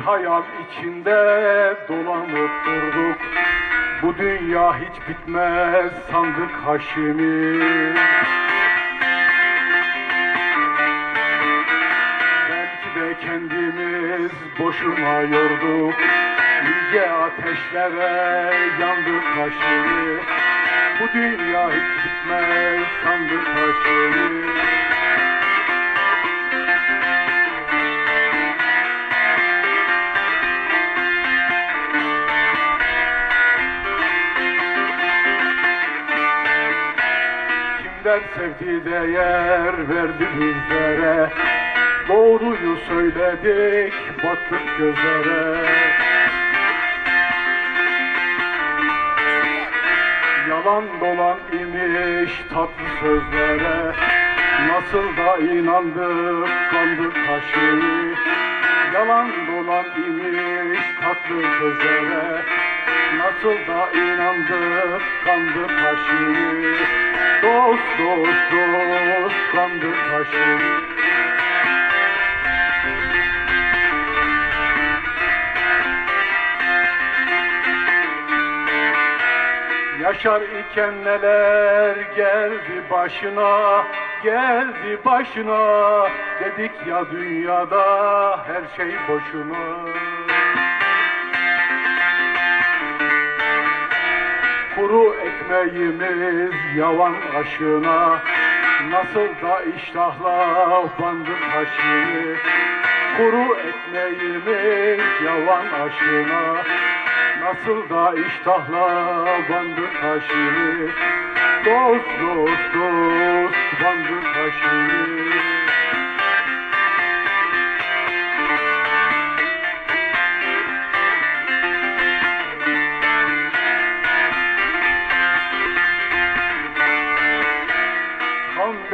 hayal içinde dolanıp durduk. Bu dünya hiç bitmez sandık Haşim'i. Belki de kendimiz boşuna yorduk. Nice ateşlere yandık Haşim'i. Bu dünya hiç bitmez sandık Haşim'i Kimler sevdi değer verdi bizlere. Doğruyu söyledik battık gözlere. Yalan dolan imiş tatlı sözlere. Nasıl da inandık kandık taşı. Yalan dolan imiş tatlı sözlere. Nasıl da inandık kandık taşı Dost dost dost kandık taşı Yaşar iken neler geldi başına, geldi başına. Dedik ya dünyada her şey boşuna. Kuru ekmeğimiz yavan aşına, nasıl da iştahla bandık taşını. Kuru ekmeğimiz yavan aşına, Nasıl da iştahla bandı taşını Dost dost dost bandı taşını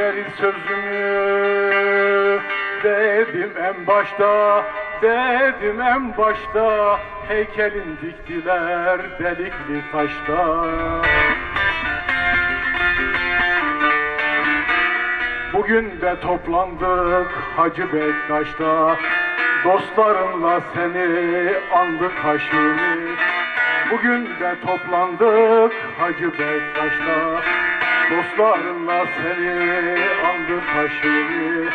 Kamberi sözümü dedim en başta Dedim en başta. Heykelin diktiler delikli taşta. Bugün de toplandık Hacı Bektaş'ta. Dostlarımla seni andık Haşimi Bugün de toplandık Hacı Bektaş'ta Dostlarımla seni andık Haşimi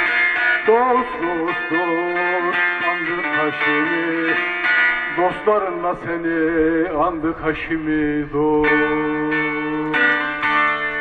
Dost dost dost andık Haşimi Dostlarınla seni andık Haşimi dost